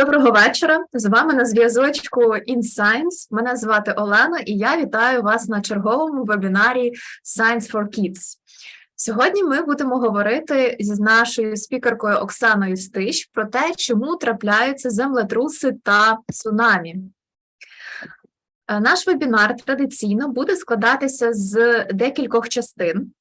Доброго вечора. З вами на зв'язочку InScience. Мене звати Олена, і я вітаю вас на черговому вебінарі Science for Kids. Сьогодні ми будемо говорити з нашою спікеркою Оксаною Стищ про те, чому трапляються землетруси та цунамі. Е, Наш вебінар традиційно буде складатися з декількох частин.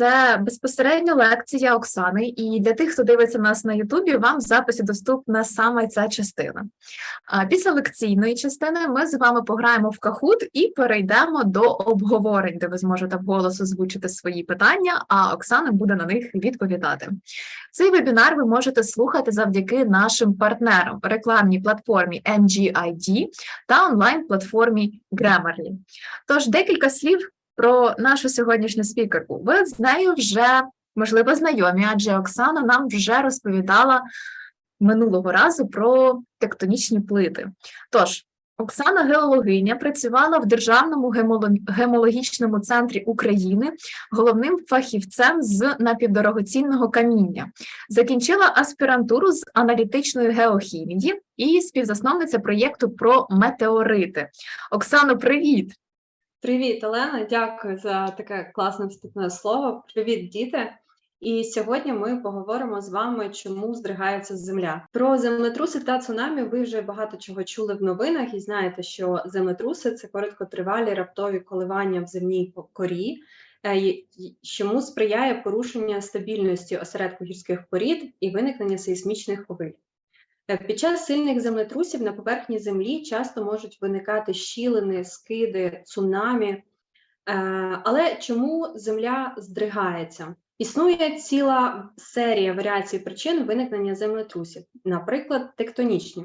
Це безпосередньо лекція Оксани, і для тих, хто дивиться нас на Ютубі, вам в записі доступна саме ця частина. А після лекційної частини ми з вами пограємо в кахут і перейдемо до обговорень, де ви зможете вголос озвучити свої питання, а Оксана буде на них відповідати. Цей вебінар ви можете слухати завдяки нашим партнерам рекламній платформі MGID та онлайн-платформі Grammarly. Тож декілька слів про нашу сьогоднішню спікерку. Ви з нею вже можливо знайомі, адже Оксана нам вже розповідала минулого разу про тектонічні плити. Тож, Оксана геологиня працювала в Державному гемологічному центрі України головним фахівцем з напівдорогоцінного каміння. Закінчила аспірантуру з аналітичної геохімії і співзасновниця проєкту про метеорити. Оксано, привіт! Привіт, Олена. Дякую за таке класне вступне слово. Привіт, діти. І сьогодні ми поговоримо з вами, чому здригається земля. Про землетруси та цунамі ви вже багато чого чули в новинах, і знаєте, що землетруси це короткотривалі раптові коливання в земній корі, е, чому сприяє порушення стабільності осередку гірських порід і виникнення сейсмічних хвиль. Під час сильних землетрусів на поверхні землі часто можуть виникати щілини, скиди, цунамі. Е, Але чому земля здригається? Існує ціла серія варіацій причин виникнення землетрусів, наприклад, тектонічні.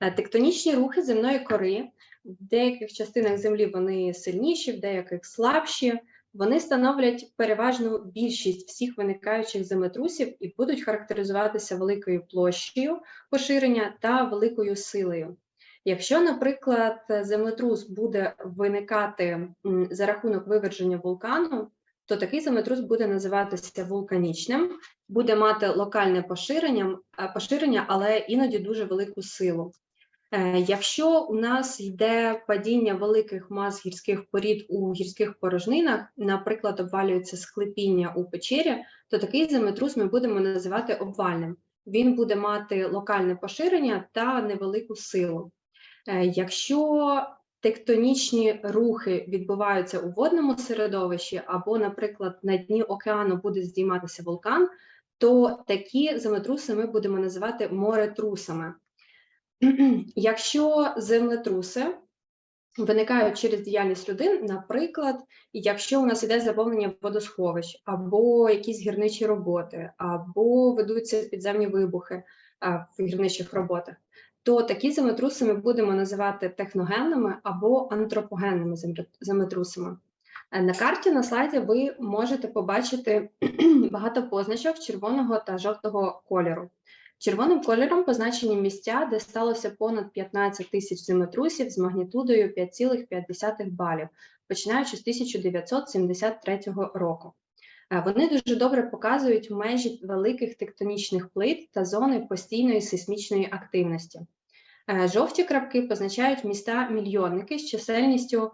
Е, Тектонічні рухи земної кори в деяких частинах землі вони сильніші, в деяких слабші. Вони становлять переважну більшість всіх виникаючих землетрусів і будуть характеризуватися великою площею поширення та великою силою. Якщо, наприклад, землетрус буде виникати за рахунок виверження вулкану, то такий землетрус буде називатися вулканічним, буде мати локальне поширення, е, поширення, але іноді дуже велику силу. Е, Якщо у нас йде падіння великих мас гірських порід у гірських порожнинах, наприклад, обвалюється склепіння у печері, то такий землетрус ми будемо називати обвальним. Він буде мати локальне поширення та невелику силу. Е, Якщо тектонічні рухи відбуваються у водному середовищі, або, наприклад, на дні океану буде здійматися вулкан, то такі землетруси ми будемо називати моретрусами. Якщо землетруси виникають через діяльність людини, наприклад, якщо у нас іде заповнення водосховищ, або якісь гірничі роботи, або ведуться підземні вибухи в гірничих роботах, то такі землетруси ми будемо називати техногенними або антропогенними землетрусами. Е, На карті на слайді ви можете побачити багато позначок червоного та жовтого кольору. Червоним кольором позначені місця, де сталося понад 15 тисяч землетрусів з магнітудою 5,5 балів, починаючи з 1973 року. Е, Вони дуже добре показують межі великих тектонічних плит та зони постійної сейсмічної активності. Е, Жовті крапки позначають міста-мільйонники з чисельністю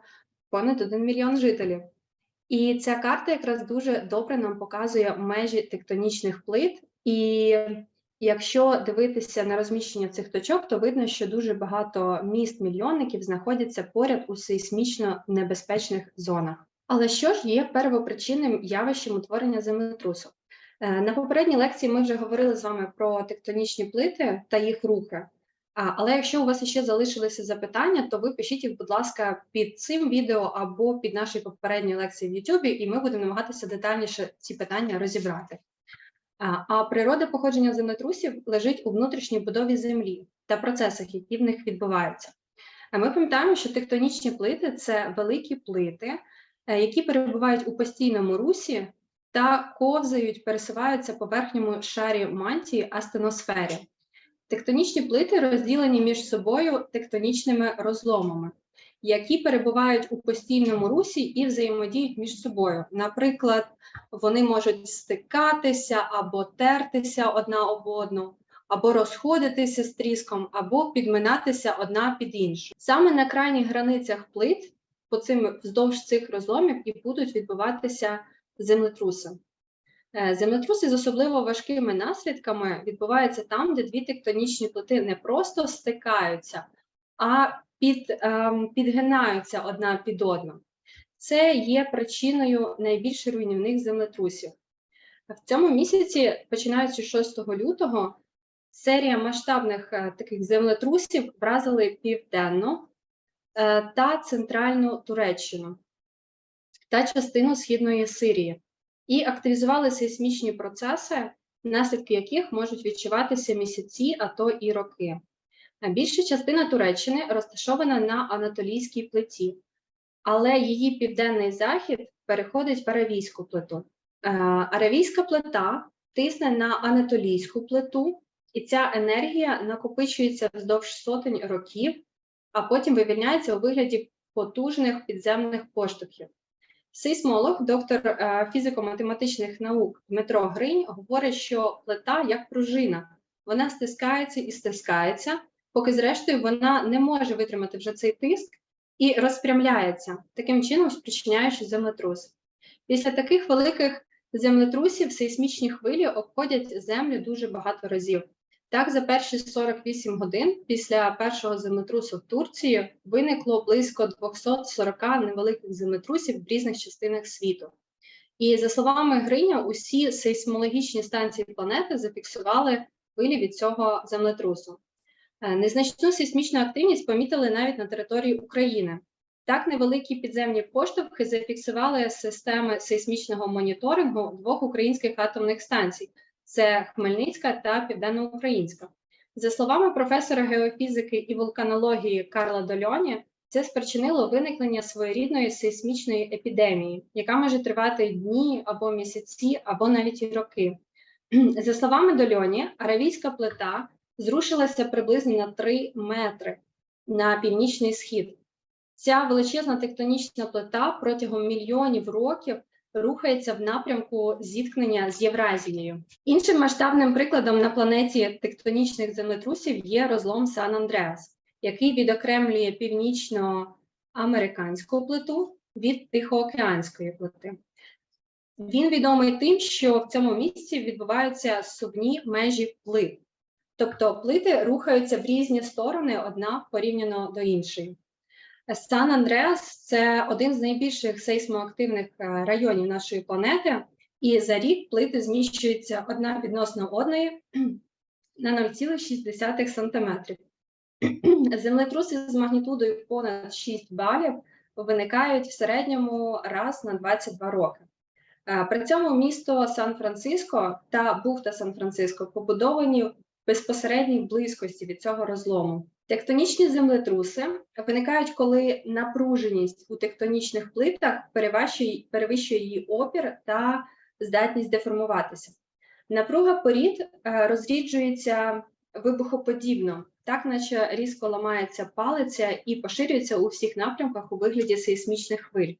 понад 1 мільйон жителів. І ця карта якраз дуже добре нам показує межі тектонічних плит. І якщо дивитися на розміщення цих точок, то видно, що дуже багато міст-мільйонників знаходяться поряд у сейсмічно небезпечних зонах. Але що ж є первопричинним явищем утворення землетрусу? Е, На попередній лекції ми вже говорили з вами про тектонічні плити та їх рухи. Але якщо у вас ще залишилися запитання, то ви пишіть їх, будь ласка, під цим відео або під нашою попередньою лекцією в YouTube, і ми будемо намагатися детальніше ці питання розібрати. А, природа походження землетрусів лежить у внутрішній будові землі та процесах, які в них відбуваються. А ми пам'ятаємо, що тектонічні плити це великі плити, е, які перебувають у постійному русі та ковзають, пересуваються по верхньому шарі мантії астеносфері. Тектонічні плити розділені між собою тектонічними розломами, які перебувають у постійному русі і взаємодіють між собою. Наприклад, вони можуть стикатися або тертися одна об одну, або розходитися з тріском, або підминатися одна під іншу. Саме на крайніх границях плит по цим вздовж цих розломів і будуть відбуватися землетруси. Е, Землетруси з особливо важкими наслідками відбуваються там, де дві тектонічні плити не просто стикаються, а під, ем, підгинаються одна під одну. Це є причиною найбільш руйнівних землетрусів. В цьому місяці, починаючи з 6 лютого, серія масштабних е, таких землетрусів вразили південну е, та центральну Туреччину та частину східної Сирії і активізували сейсмічні процеси, наслідки яких можуть відчуватися місяці, а то і роки. Більша частина Туреччини розташована на Анатолійській плиті, але її південний захід переходить в Аравійську плиту. Е, Аравійська плита тисне на Анатолійську плиту, і ця енергія накопичується вздовж сотень років, а потім вивільняється у вигляді потужних підземних поштовхів. Сейсмолог, доктор е, фізико-математичних наук Дмитро Гринь говорить, що плита як пружина, вона стискається і стискається, поки зрештою вона не може витримати вже цей тиск і розпрямляється, таким чином спричиняючи землетрус. Після таких великих землетрусів сейсмічні хвилі обходять землю дуже багато разів. Так, за перші 48 годин після першого землетрусу в Турції виникло близько 240 невеликих землетрусів в різних частинах світу. І за словами Гриня, усі сейсмологічні станції планети зафіксували хвилі від цього землетрусу. Е, Незначну сейсмічну активність помітили навіть на території України. Так, невеликі підземні поштовхи зафіксували системи сейсмічного моніторингу двох українських атомних станцій це Хмельницька та Південноукраїнська. За словами професора геофізики і вулканології Карла Дольоні, це спричинило виникнення своєрідної сейсмічної епідемії, яка може тривати дні або місяці, або навіть роки. За словами Дольоні, аравійська плита зрушилася приблизно на 3 метри на північний схід. Ця величезна тектонічна плита протягом мільйонів років рухається в напрямку зіткнення з Євразією. Іншим масштабним прикладом на планеті тектонічних землетрусів є розлом Сан Андреас, який відокремлює північноамериканську плиту від Тихоокеанської плити. Він відомий тим, що в цьому місці відбуваються сувні межі плит, тобто плити рухаються в різні сторони одна порівняно до іншої. Сан Андреас це один з найбільших сейсмоактивних е, районів нашої планети, і за рік плити зміщуються одна відносно одної на 0,6 см. Землетруси з магнітудою понад 6 балів виникають в середньому раз на 22 роки. Е, При цьому місто Сан-Франциско та бухта Сан-Франциско побудовані безпосередній близькості від цього розлому. Тектонічні землетруси виникають, коли напруженість у тектонічних плитах перевищує, її опір та здатність деформуватися. Напруга порід е, розріджується вибухоподібно, так наче різко ламається палиця і поширюється у всіх напрямках у вигляді сейсмічних хвиль.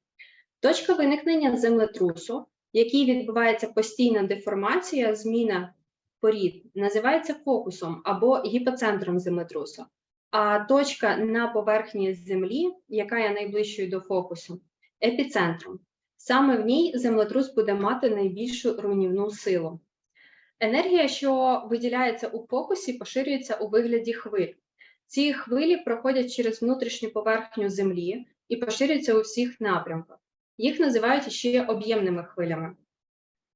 Точка виникнення землетрусу, в якій відбувається постійна деформація, зміна порід, називається фокусом або гіпоцентром землетрусу. А точка на поверхні Землі, яка є найближчою до фокусу, епіцентром. Саме в ній землетрус буде мати найбільшу руйнівну силу. Енергія, що виділяється у фокусі, поширюється у вигляді хвиль. Ці хвилі проходять через внутрішню поверхню Землі і поширюються у всіх напрямках. Їх називають ще об'ємними хвилями.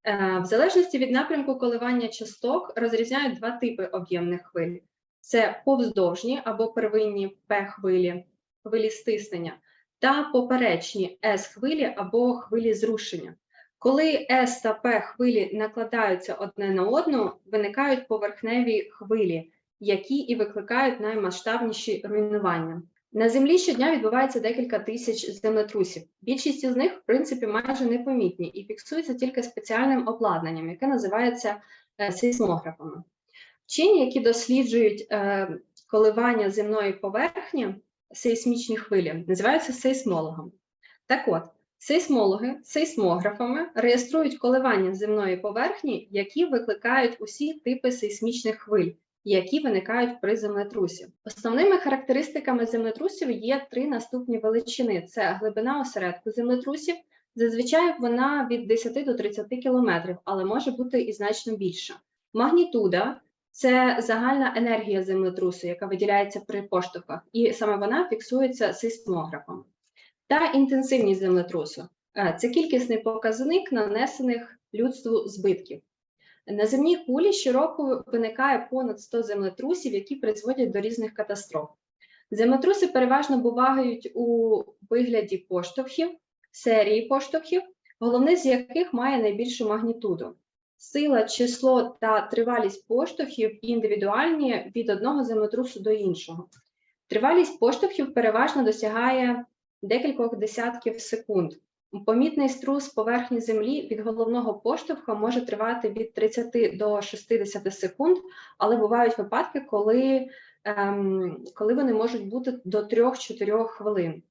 Е, В залежності від напрямку коливання часток розрізняють два типи об'ємних хвиль це повздовжні або первинні П-хвилі, хвилі стиснення, та поперечні С-хвилі або хвилі зрушення. Коли С та П хвилі накладаються одне на одну, виникають поверхневі хвилі, які і викликають наймасштабніші руйнування. На землі щодня відбувається декілька тисяч землетрусів. Більшість із них, в принципі, майже непомітні і фіксуються тільки спеціальним обладнанням, яке називається е, сейсмографами. Вчені, які досліджують е, коливання земної поверхні, сейсмічні хвилі, називаються сейсмологами. Так от, сейсмологи сейсмографами реєструють коливання земної поверхні, які викликають усі типи сейсмічних хвиль, які виникають при землетрусі. Основними характеристиками землетрусів є три наступні величини: це глибина осередку землетрусів. Зазвичай вона від 10 до 30 кілометрів, але може бути і значно більша. Магнітуда це загальна енергія землетрусу, яка виділяється при поштовхах, і саме вона фіксується сейсмографом. Та інтенсивність землетрусу Е, це кількісний показник нанесених людству збитків. На земній кулі щороку виникає понад 100 землетрусів, які призводять до різних катастроф. Землетруси переважно бувають у вигляді поштовхів, серії поштовхів, головний з яких має найбільшу магнітуду. Сила, число та тривалість поштовхів індивідуальні від одного землетрусу до іншого. Тривалість поштовхів переважно досягає декількох десятків секунд. Помітний струс поверхні землі від головного поштовха може тривати від 30 до 60 секунд, але бувають випадки, коли, ем, коли вони можуть бути до 3-4 хвилин.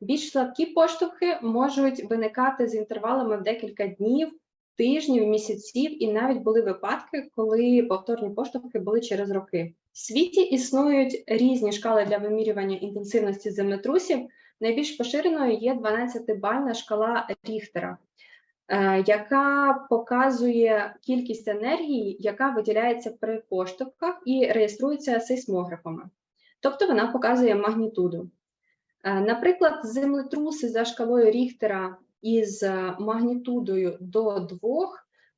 Більш слабкі поштовхи можуть виникати з інтервалами в декілька днів, тижнів, місяців, і навіть були випадки, коли повторні поштовхи були через роки. В світі існують різні шкали для вимірювання інтенсивності землетрусів. Найбільш поширеною є 12-бальна шкала Ріхтера, е, яка показує кількість енергії, яка виділяється при поштовхах і реєструється сейсмографами. Тобто вона показує магнітуду. Е, Наприклад, землетруси за шкалою Ріхтера із магнітудою до 2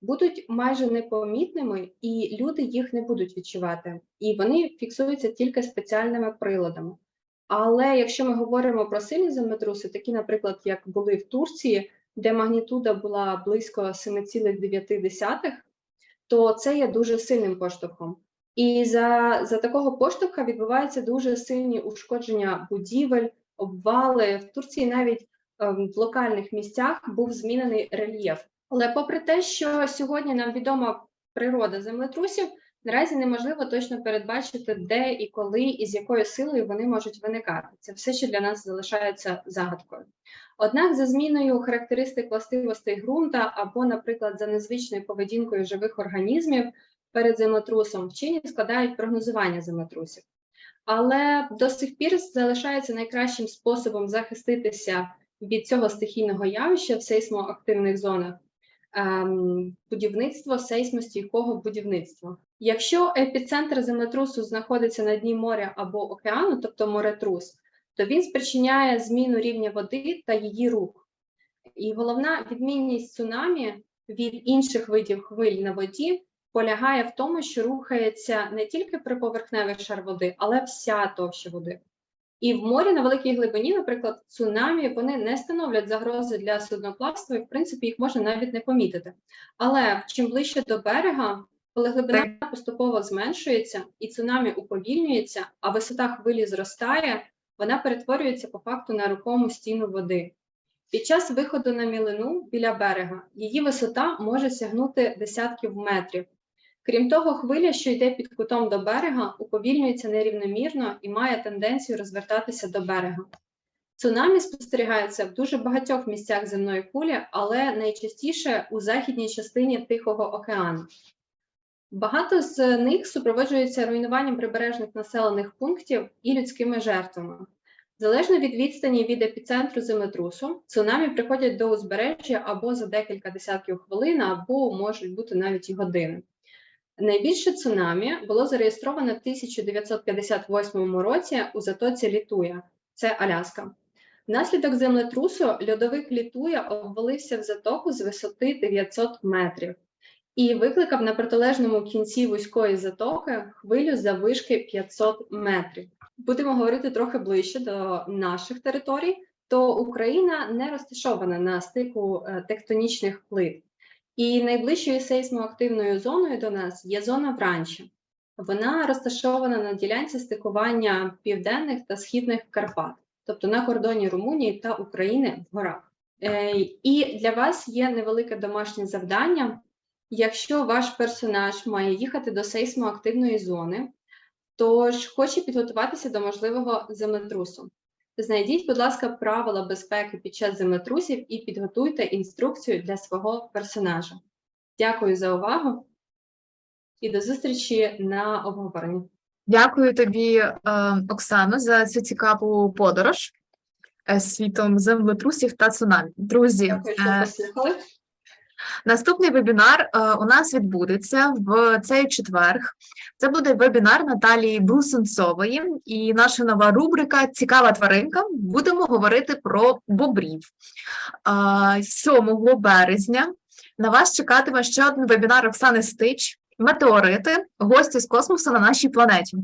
будуть майже непомітними, і люди їх не будуть відчувати. І вони фіксуються тільки спеціальними приладами. Але якщо ми говоримо про сильні землетруси, такі, наприклад, як були в Турції, де магнітуда була близько 7,9, то це є дуже сильним поштовхом. І за, за такого поштовха відбуваються дуже сильні ушкодження будівель, обвали. В Турції навіть ем, в локальних місцях був змінений рельєф. Але попри те, що сьогодні нам відома природа землетрусів, Наразі неможливо точно передбачити, де і коли і з якою силою вони можуть виникати. Це все ще для нас залишається загадкою. Однак, за зміною характеристик властивостей ґрунта або, наприклад, за незвичною поведінкою живих організмів перед землетрусом, вчені складають прогнозування землетрусів. Але до сих пір залишається найкращим способом захиститися від цього стихійного явища в сейсмоактивних зонах ем, будівництво сейсмостійкого будівництва. Якщо епіцентр землетрусу знаходиться на дні моря або океану, тобто моретрус, то він спричиняє зміну рівня води та її рух. І головна відмінність цунамі від інших видів хвиль на воді полягає в тому, що рухається не тільки приповерхневий шар води, але вся товща води. І в морі на великій глибині, наприклад, цунамі, вони не становлять загрози для судноплавства, і в принципі їх можна навіть не помітити. Але чим ближче до берега, коли глибина поступово зменшується і цунамі уповільнюється, а висота хвилі зростає, вона перетворюється по факту на рухому стіну води. Під час виходу на мілину біля берега її висота може сягнути десятків метрів. Крім того, хвиля, що йде під кутом до берега, уповільнюється нерівномірно і має тенденцію розвертатися до берега. Цунамі спостерігається в дуже багатьох місцях земної кулі, але найчастіше у західній частині Тихого океану. Багато з них супроводжуються руйнуванням прибережних населених пунктів і людськими жертвами. Залежно від відстані від епіцентру землетрусу, цунамі приходять до узбережжя або за декілька десятків хвилин, або можуть бути навіть і години. Найбільше цунамі було зареєстровано в 1958 році у затоці Літуя, це Аляска. Внаслідок землетрусу льодовик Літуя обвалився в затоку з висоти 900 метрів і викликав на протилежному кінці вузької затоки хвилю заввишки 500 метрів. Будемо говорити трохи ближче до наших територій, то Україна не розташована на стику е, тектонічних плит. І найближчою сейсмоактивною зоною до нас є зона Вранча. Вона розташована на ділянці стикування південних та східних Карпат, тобто на кордоні Румунії та України в горах. Е, І для вас є невелике домашнє завдання. Якщо ваш персонаж має їхати до сейсмоактивної зони, тож хоче підготуватися до можливого землетрусу. Знайдіть, будь ласка, правила безпеки під час землетрусів і підготуйте інструкцію для свого персонажа. Дякую за увагу і до зустрічі на обговоренні. Дякую тобі, е, Оксано, за цю цікаву подорож е, світом землетрусів та цунамі. Друзі, Дякую, що е, послухали. Наступний вебінар е, у нас відбудеться в цей четверг. Це буде вебінар Наталії Брусенцової і наша нова рубрика Цікава тваринка. Будемо говорити про бобрів. Е, 7 березня на вас чекатиме ще один вебінар Оксани Стич Метеорити, гості з космосу на нашій планеті.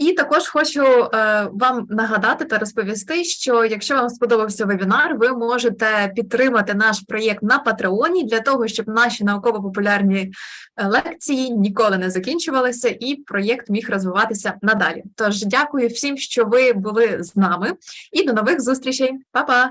І також хочу е, вам нагадати та розповісти, що якщо вам сподобався вебінар, ви можете підтримати наш проєкт на Патреоні для того, щоб наші науково-популярні е, лекції ніколи не закінчувалися, і проєкт міг розвиватися надалі. Тож дякую всім, що ви були з нами, і до нових зустрічей. Па-па!